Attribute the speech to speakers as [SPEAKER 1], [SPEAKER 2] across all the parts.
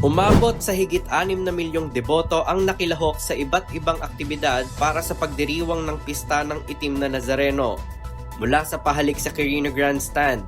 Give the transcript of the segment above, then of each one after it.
[SPEAKER 1] Umabot sa higit 6 na milyong deboto ang nakilahok sa iba't ibang aktibidad para sa pagdiriwang ng pista ng itim na Nazareno. Mula sa pahalik sa Quirino Grandstand,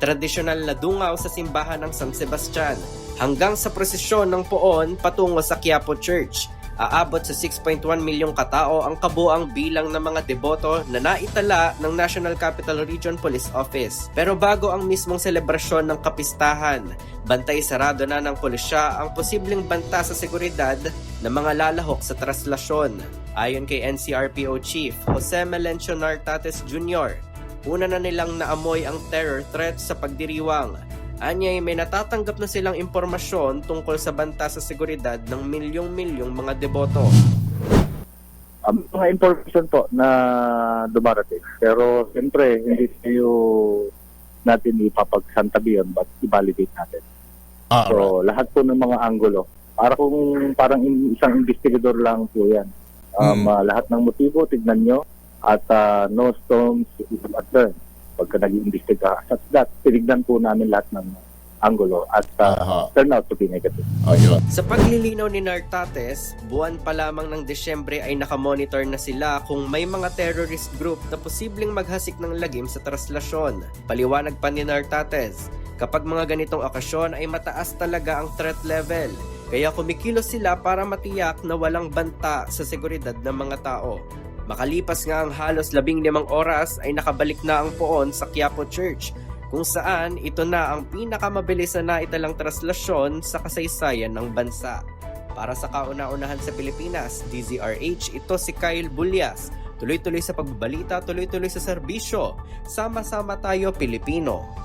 [SPEAKER 1] tradisyonal na dungaw sa simbahan ng San Sebastian, hanggang sa prosesyon ng poon patungo sa Quiapo Church, aabot sa 6.1 milyong katao ang kabuang bilang ng mga deboto na naitala ng National Capital Region Police Office. Pero bago ang mismong selebrasyon ng kapistahan, bantay sarado na ng pulisya ang posibleng banta sa seguridad ng mga lalahok sa traslasyon. Ayon kay NCRPO Chief Jose Melencio Nartates Jr., una na nilang naamoy ang terror threat sa pagdiriwang Anyay may natatanggap na silang impormasyon tungkol sa banta sa seguridad ng milyong-milyong mga deboto.
[SPEAKER 2] Um, mga information po na dumarating. Pero siyempre, hindi tayo natin ipapagsantabi yun, but i-validate natin.
[SPEAKER 3] Ah,
[SPEAKER 2] So, lahat po ng mga anggulo. Para kung parang in- isang investigador lang po yan. Um,
[SPEAKER 3] Mm.
[SPEAKER 2] ah, lahat ng motibo, tignan nyo. At ah, no stones unturned. Pagka nag-iimbestiga. At that, tinignan po namin lahat ng anggulo. At ah,
[SPEAKER 3] Aha.
[SPEAKER 2] turn out to be negative.
[SPEAKER 3] ayun.
[SPEAKER 1] Sa paglilinaw ni Nartates, buwan pa lamang ng Desyembre ay nakamonitor na sila kung may mga terrorist group na posibleng maghasik ng lagim sa traslasyon. Paliwanag pa ni Nartates, kapag mga ganitong okasyon ay mataas talaga ang threat level. Kaya kumikilos sila para matiyak na walang banta sa seguridad ng mga tao. Makalipas nga ang halos labing limang oras ay nakabalik na ang poon sa Quiapo Church kung saan ito na ang pinakamabilis na naitalang traslasyon sa kasaysayan ng bansa. Para sa kauna-unahan sa Pilipinas, DZRH, ito si Kyle Bulyas. Tuloy-tuloy sa pagbabalita, tuloy-tuloy sa serbisyo. Sama-sama tayo Pilipino.